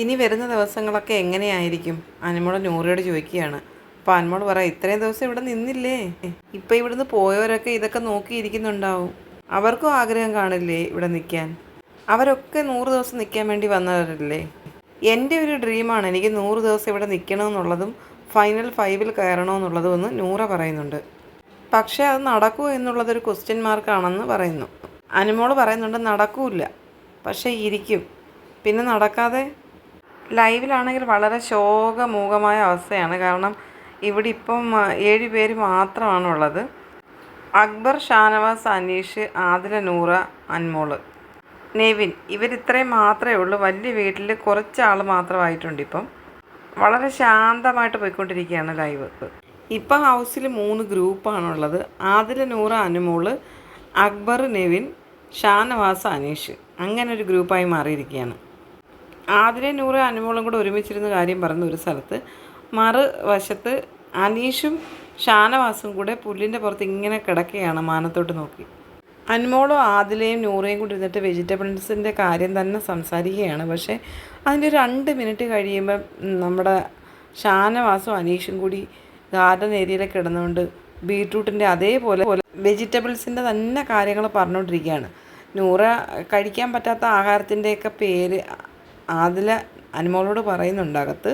ഇനി വരുന്ന ദിവസങ്ങളൊക്കെ എങ്ങനെയായിരിക്കും? അനുമോൾ നൂറിയോട് ചോദിക്കുകയാണ്. അപ്പോൾ അനുമോൾ പറയാം ഇത്രയും ദിവസം ഇവിടെ നിന്നില്ലേ? ഇപ്പം ഇവിടുന്ന് പോയവരൊക്കെ ഇതൊക്കെ നോക്കിയിരിക്കുന്നുണ്ടാവും. അവർക്കും ആഗ്രഹം കാണില്ലേ ഇവിടെ നിൽക്കാൻ അവരൊക്കെ നൂറ് ദിവസം നിൽക്കാൻ വേണ്ടി വന്നവരല്ലേ? എന്റെ ഒരു ഡ്രീമാണ് എനിക്ക് നൂറ് ദിവസം ഇവിടെ നിൽക്കണമെന്നുള്ളതും ഫൈനൽ ഫൈവിൽ കയറണമെന്നുള്ളതും എന്ന് നൂറ പറയുന്നുണ്ട്. പക്ഷേ അത് നടക്കുമോ എന്നുള്ളതൊരു ക്വസ്റ്റ്യൻ മാർക്കാണെന്ന് പറയുന്നു. അനുമോൾ പറയുന്നുണ്ട് നടക്കൂല പക്ഷേ ഇരിക്കും. പിന്നെ നടക്കാതെ ലൈവിലാണെങ്കിൽ വളരെ ശോകമൂകമായ അവസ്ഥയാണ്. കാരണം ഇവിടെ ഇപ്പം ഏഴ് പേര് മാത്രമാണുള്ളത്. അക്ബർ ഷാനവാസ് അനീഷ് ആദില നൂറ അൻമോൾ. നെവിൻ ഇവരിത്രയും മാത്രമേ ഉള്ളൂ. വലിയ വീട്ടിൽ കുറച്ച് ആൾ മാത്രമായിട്ടുണ്ട് ഇപ്പം വളരെ ശാന്തമായിട്ട് പോയിക്കൊണ്ടിരിക്കുകയാണ് ലൈവ്. ഇപ്പം ഹൗസിൽ മൂന്ന് ഗ്രൂപ്പാണുള്ളത്. ആദില നൂറ അനുമോൾ അക്ബർ നെവിൻ ഷാനവാസ് അനീഷ്. അങ്ങനെ ഒരു ഗ്രൂപ്പായി മാറിയിരിക്കുകയാണ്. ആതിരെ നൂറ് അനുമോളും കൂടെ ഒരുമിച്ചിരുന്ന കാര്യം പറഞ്ഞ ഒരു സ്ഥലത്ത് മറുവശത്ത് അനീഷും ഷാനവാസും കൂടെ പുല്ലിന്റെ പുറത്ത് ഇങ്ങനെ കിടക്കുകയാണ് മാനത്തോട്ട് നോക്കി. അനുമോളും ആദിലയും നൂറയും കൂടി ഇരുന്നിട്ട് വെജിറ്റബിൾസിന്റെ കാര്യം തന്നെ സംസാരിക്കുകയാണ്. പക്ഷേ അതിന്റെ രണ്ട് മിനിറ്റ് കഴിയുമ്പോൾ നമ്മുടെ ഷാനവാസും അനീഷും കൂടി ഗാർഡൻ ഏരിയയിൽ കിടന്നുകൊണ്ട് ബീട്രൂട്ടിന്റെ അതേപോലെ വെജിറ്റബിൾസിന്റെ തന്നെ കാര്യങ്ങൾ പറഞ്ഞുകൊണ്ടിരിക്കുകയാണ്. നൂറ കഴിക്കാൻ പറ്റാത്ത ആഹാരത്തിന്റെയൊക്കെ പേര് ആദില അനുമോളോട് പറയുന്നുണ്ട് അകത്ത്.